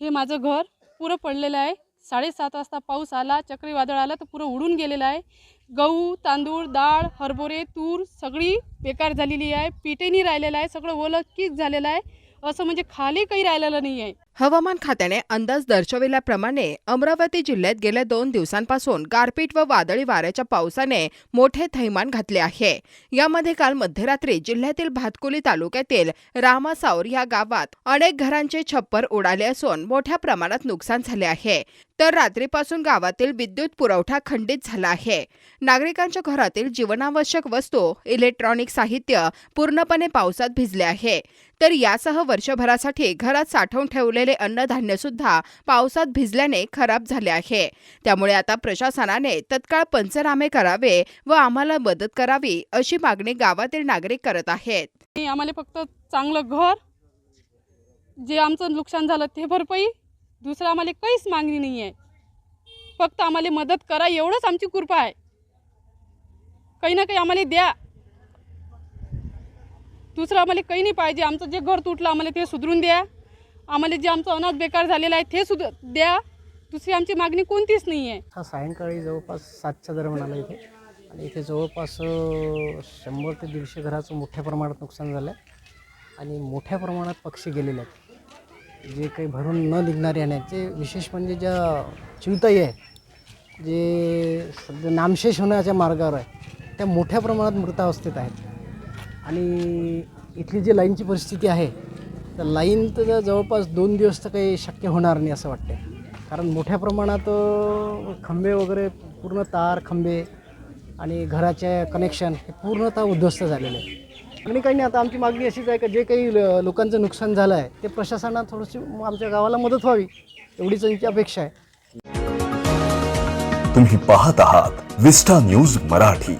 हे माझं घर. पुरं पडलेलं आहे. साडेसात वाजता पाऊस आला चक्रीवादळ आलं तर पुरं उडून गेलेलं आहे. गहू तांदूळ डाळ हरभरे तूर सगळी बेकार झालेली आहे. पीठही राहिलेलं आहे. सगळं ओलं कीच झालेलं आहे. असं म्हणजे खाली काही राहिलेलं नाही आहे. हवामान खात्याने अंदाज दर्शविल्याप्रमाणे अमरावती जिल्ह्यात गेल्या दोन दिवसांपासून गारपीट व वादळी वाऱ्याच्या पावसाने मोठे थैमान घातले आहे. यामध्ये काल मध्यरात्री जिल्ह्यातील भातकुली तालुक्यातील रामासावर या गावात अनेक घरांचे छप्पर उडाले असून मोठ्या प्रमाणात नुकसान झाले आहे. तर रात्रीपासून गावातील विद्युत पुरवठा खंडित झाला आहे. नागरिकांच्या घरातील जीवनावश्यक वस्तू इलेक्ट्रॉनिक साहित्य पूर्णपणे पावसात भिजले आहे. तर यासह वर्षभरासाठी घरात साठवून ठेवले अन्नधान्य सुद्धा पावसात भिजल्याने खराब झाले आहे. त्यामुळे आता प्रशासनाने तत्काळ पंचनामे करावे व आम्हाला मदत करावी अशी मागणी गावातील नागरिक करत आहेत. आम्हाला फक्त चांगलं घर जे आमचं नुकसान झालं ते भरपाई दुसरं आम्हाला काहीच मागणी नाही आहे. फक्त आम्हाला मदत करा एवढंच आमची कृपा आहे. काही ना काही आम्हाला द्या. दुसरं आम्हाला काही नाही पाहिजे आमचं जे घर तुटलं आम्हाला ते सुधरून द्या. आम्हाला जे आमचं अनाज बेकार झालेलं आहे ते सुद्धा द्या. दुसरी आमची मागणी कोणतीच नाही आहे हा सायंकाळी जवळपास सातच्या दरम्यान आला इथे. आणि इथे जवळपास शंभर ते दीडशे घराचं मोठ्या प्रमाणात नुकसान झालं आहे आणि मोठ्या प्रमाणात पक्षी गेलेले आहेत. जे काही भरून न निघणारे आणि ते विशेष म्हणजे ज्या चिवताई आहे जे सध्या नामशेष होण्याच्या मार्गावर आहे त्या मोठ्या प्रमाणात मृतावस्थेत आहेत. आणि इथली जी लाईनची परिस्थिती आहे तर लाईन तर जवळपास दोन दिवस तर काही शक्य होणार नाही असं वाटते कारण मोठ्या प्रमाणात खंबे वगैरे पूर्ण तार खंबे आणि घराचे कनेक्शन हे पूर्णतः उद्ध्वस्त झालेले आहे आणि काही नाही आता आमची मागणी अशीच आहे का जे काही ल- लोकांचं नुकसान झालं आहे ते प्रशासनात थोडीशी आमच्या गावाला मदत व्हावी एवढीच आमची अपेक्षा आहे. तुम्ही पाहत आहात विस्टा न्यूज मराठी.